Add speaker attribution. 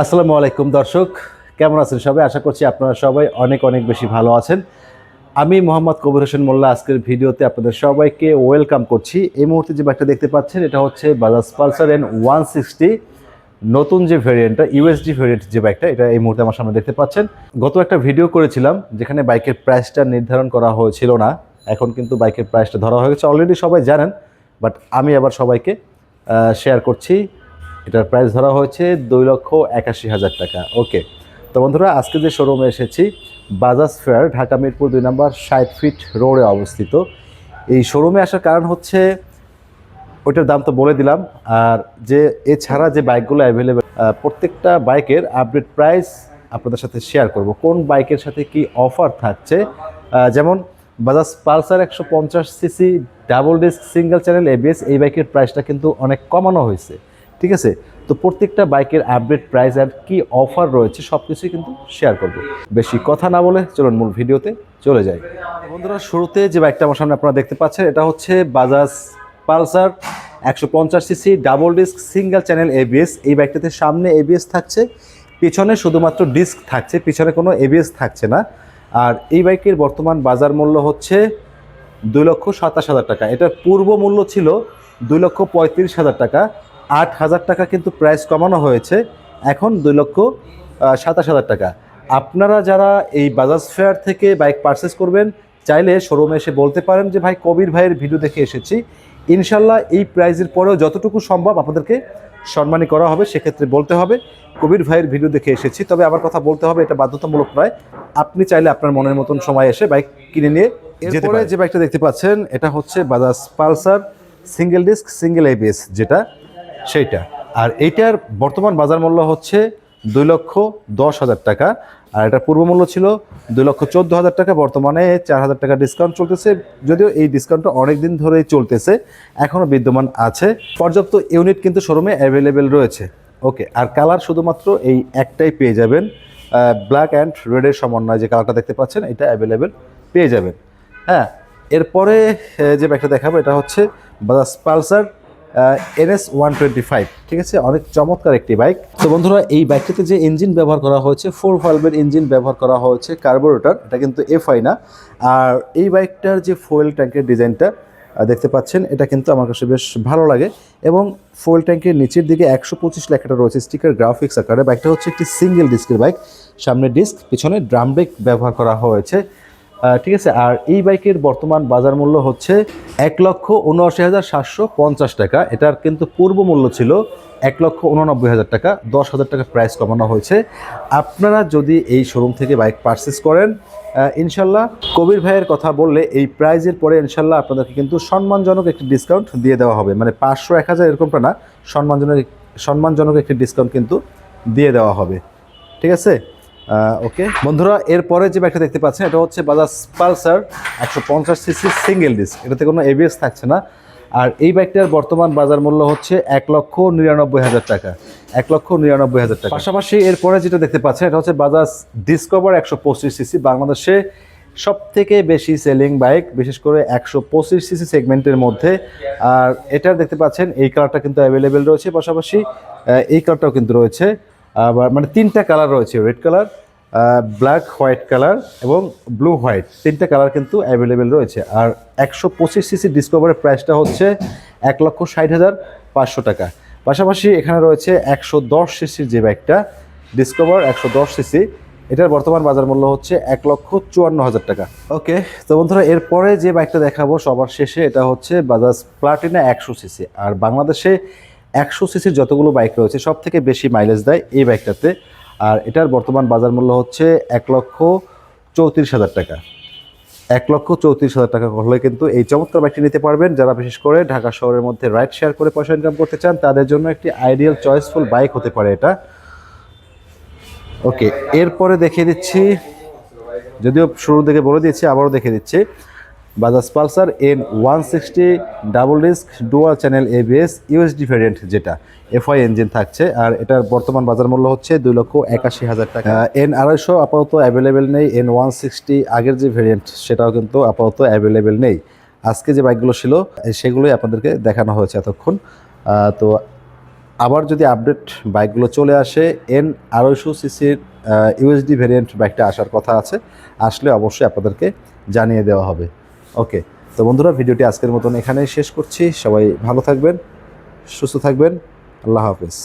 Speaker 1: আসসালামু আলাইকুম দর্শক, কেমন আছেন সবাই? আশা করছি আপনারা সবাই অনেক অনেক বেশি ভালো আছেন। আমি মোহাম্মদ কবির হোসেন মোল্লা, আজকের ভিডিওতে আপনাদের সবাইকে ওয়েলকাম করছি। এই মুহূর্তে যে বাইকটা দেখতে পাচ্ছেন, এটা হচ্ছে Bajaj Pulsar N one sixty. নতুন যে ভেরিয়েন্টটা ইউএসডি ভেরিয়েন্ট যে বাইকটা এটা এই মুহূর্তে আমার সামনে দেখতে পাচ্ছেন। গত একটা ভিডিও করেছিলাম, যেখানে বাইকের প্রাইসটা নির্ধারণ করা হয়েছিল না। এখন কিন্তু বাইকের প্রাইসটা ধরা হয়ে গেছে। অলরেডি সবাই জানেন বাট আমি আবার সবাইকে শেয়ার করছি। এটার প্রাইস ধরা হয়েছে দুই লক্ষ একাশি হাজার টাকা। ওকে তো বন্ধুরা, আজকে যে শোরুমে এসেছি বাজাজ ফেয়ার ঢাকা মিরপুর দুই নম্বর, ষাট ফিট রোডে অবস্থিত। এই শোরুমে আসার কারণ হচ্ছে, ওইটার দাম তো বলে দিলাম, আর যে এছাড়া যে বাইকগুলো অ্যাভেলেবেল প্রত্যেকটা বাইকের আপডেট প্রাইস আপনাদের সাথে শেয়ার করব। কোন বাইকের সাথে কি অফার থাকছে? যেমন বাজাজ পালসার একশো পঞ্চাশ CC double disc single channel ABS এই বাইকের প্রাইসটা কিন্তু অনেক কমানো হয়েছে। ঠিক আছে? তো প্রত্যেকটা বাইকের আপডেট প্রাইস আর কি অফার রয়েছে সব কিছুই কিন্তু শেয়ার করব। বেশি কথা না বলে চলুন মূল ভিডিওতে চলে যাই। বন্ধুরা, শুরুতে যে বাইকটা আমার সামনে আপনারা দেখতে পাচ্ছেন, এটা হচ্ছে বাজাজ পালসার একশো পঞ্চাশ CC double disc single channel ABS এই বাইকটাতে সামনে এবিএস থাকছে, পিছনে শুধুমাত্র ডিস্ক থাকছে, পিছনে কোনো এবিএস থাকছে না। আর এই বাইকের বর্তমান বাজার মূল্য হচ্ছে দুই লক্ষ সাতাশ হাজার টাকা। এটার পূর্ব মূল্য ছিল দুই লক্ষ পঁয়ত্রিশ হাজার টাকা। আট হাজার টাকা কিন্তু প্রাইস কমানো হয়েছে। এখন দুই লক্ষ সাতাশ হাজার টাকা। আপনারা যারা এই বাজাজ ফেয়ার থেকে বাইক পারচেস করবেন চাইলে শোরুমে এসে বলতে পারেন যে ভাই কবির ভাইয়ের ভিডিও দেখে এসেছি। ইনশাল্লাহ এই প্রাইজের পরেও যতটুকু সম্ভব আপনাদেরকে সম্মানী করা হবে সেক্ষেত্রে বলতে হবে কবির ভাইয়ের ভিডিও দেখে এসেছি। তবে আমার কথা বলতে হবে এটা বাধ্যতামূলক নয়। আপনি চাইলে আপনার মনের মতন সময় এসে বাইক কিনে নিয়ে এরপরে যে বাইকটা দেখতে পাচ্ছেন এটা হচ্ছে Bajaj Pulsar single disc single ABS যেটা সেইটা। আর এইটার বর্তমান বাজার মূল্য হচ্ছে দুই লক্ষ দশ হাজার টাকা, আর এটার পূর্ব মূল্য ছিল দুই লক্ষ চোদ্দ হাজার টাকা, বর্তমানে চার হাজার টাকা ডিসকাউন্ট চলতেছে। যদিও এই ডিসকাউন্টটা অনেক দিন ধরেই চলতেছে এখনও বিদ্যমান আছে। পর্যাপ্ত ইউনিট কিন্তু শোরুমে অ্যাভেলেবেল রয়েছে। ওকে আর কালার শুধুমাত্র এই একটাই পেয়ে যাবেন। ব্ল্যাক অ্যান্ড রেডের সমন্বয় যে কালারটা দেখতে পাচ্ছেন, এটা অ্যাভেলেবেল পেয়ে যাবেন। হ্যাঁ এরপরে যে বাইকটা দেখাবো, এটা হচ্ছে Bajaj Pulsar NS one twenty five, ঠিক আছে? অনেক চমৎকার একটি বাইক। তো বন্ধুরা, এই বাইকটাতে যে ইঞ্জিন ব্যবহার করা হয়েছে, ফোর ভালভের ইঞ্জিন ব্যবহার করা হয়েছে, কার্বোরেটর, এটা কিন্তু এফআই না। আর এই বাইকটার যে ফুয়েল ট্যাঙ্কের ডিজাইনটা দেখতে পাচ্ছেন, এটা কিন্তু আমার কাছে বেশ ভালো লাগে। এবং ফুয়েল ট্যাঙ্কের নিচের দিকে একশো পঁচিশ লেখাটা রয়েছে, স্টিকার গ্রাফিক্স আকারে। বাইকটা হচ্ছে একটি সিঙ্গেল ডিস্কের বাইক। সামনে ডিস্ক, পিছনে ড্রাম ব্রেক ব্যবহার করা হয়েছে। ঠিক আছে, আর এই বাইকের বর্তমান বাজার মূল্য হচ্ছে এক লক্ষ উনআশি হাজার সাতশো পঞ্চাশ টাকা। এটার কিন্তু পূর্ব মূল্য ছিল এক লক্ষ উননব্বই হাজার টাকা, দশ হাজার টাকা প্রাইস কমানো হয়েছে। আপনারা যদি এই শোরুম থেকে বাইক পারচেস করেন ইনশাল্লাহ কবির ভাইয়ের কথা বললে এই প্রাইজের পরে ইনশাল্লাহ আপনাদেরকে কিন্তু সম্মানজনক একটি ডিসকাউন্ট দিয়ে দেওয়া হবে। মানে পাঁচশো এক হাজার এরকমটা না, সম্মানজনক সম্মানজনক একটি ডিসকাউন্ট কিন্তু দিয়ে দেওয়া হবে। ঠিক আছে? ওকে বন্ধুরা, এরপরে যে ব্যাগটা দেখতে পাচ্ছেন, এটা হচ্ছে বাজাজ পালসার একশো পঞ্চাশ সিসি সিঙ্গেল ডিস্ক এটাতে কোনো এবিএস থাকছে না। আর এই বাইকটার বর্তমান বাজার মূল্য হচ্ছে এক লক্ষ নিরানব্বই হাজার টাকা। এক লক্ষ নিরানব্বই হাজার টাকা। পাশাপাশি এরপরে যেটা দেখতে পাচ্ছেন, এটা হচ্ছে বাজাজ ডিসকভার একশো পঁচিশ সিসি বাংলাদেশে সব থেকে বেশি সেলিং বাইক বিশেষ করে একশো পঁচিশ সিসি সেগমেন্টের মধ্যে। আর এটা দেখতে পাচ্ছেন, এই কালারটা কিন্তু অ্যাভেলেবেল রয়েছে। পাশাপাশি এই কালারটাও কিন্তু রয়েছে। আবার মানে তিনটা কালার রয়েছে red colour black white colour এবং ব্লু হোয়াইট তিনটা কালার কিন্তু অ্যাভেলেবেল রয়েছে। আর একশো পঁচিশ সিসি ডিসকভারের প্রাইসটা হচ্ছে এক লক্ষ ষাট হাজার পাঁচশো টাকা। পাশাপাশি এখানে রয়েছে একশো দশ সিসির যে বাইকটা ডিসকভার একশো দশ সিসি এটার বর্তমান বাজার মূল্য হচ্ছে এক লক্ষ চুয়ান্ন হাজার টাকা। ওকে তো বন্ধুরা, এরপরে যে বাইকটা দেখাবো সবার শেষে, এটা হচ্ছে বাজাজ প্লাটিনা একশো সিসি আর বাংলাদেশে একশো সিসির যতগুলো বাইক রয়েছে সব থেকে বেশি মাইলেজ দেয় এই বাইকটাতে। আর এটার বর্তমান বাজার মূল্য হচ্ছে এক লক্ষ চৌত্রিশ হাজার টাকা। এক লক্ষ চৌত্রিশ হাজার টাকা হলে কিন্তু এই চমৎকার বাইকটি নিতে পারবেন। যারা বিশেষ করে ঢাকা শহরের মধ্যে রাইড শেয়ার করে পয়সা ইনকাম করতে চান, তাদের জন্য একটি আইডিয়াল চয়েসফুল বাইক হতে পারে এটা। ওকে এরপরে দেখিয়ে দিচ্ছি, যদিও শুরু থেকে বলে দিয়েছি, আবারও দেখিয়ে দিচ্ছি। Bajaj Pulsar N one sixty double disc dual channel ABS USD variant যেটা এফআই ইঞ্জিন থাকছে। আর এটার বর্তমান বাজার মূল্য হচ্ছে দুই লক্ষ একাশি হাজার টাকা। এন আড়াইশো আপাতত অ্যাভেলেবেল নেই। এন ওয়ান সিক্সটি আগের যে ভ্যারিয়েন্ট সেটাও কিন্তু আপাতত অ্যাভেলেবেল নেই। আজকে যে বাইকগুলো ছিল, সেগুলোই আপনাদেরকে দেখানো হয়েছে এতক্ষণ। তো আবার যদি আপডেট বাইকগুলো চলে আসে এন আড়াইশো সিসির ইউএসডি ভেরিয়েন্ট বাইকটা আসার কথা আছে, আসলে অবশ্যই আপনাদেরকে জানিয়ে দেওয়া হবে। ওকে তো বন্ধুরা, ভিডিওটি আজকের মতন এখানেই শেষ করছি। সবাই ভালো থাকবেন, সুস্থ থাকবেন। আল্লাহ হাফেজ।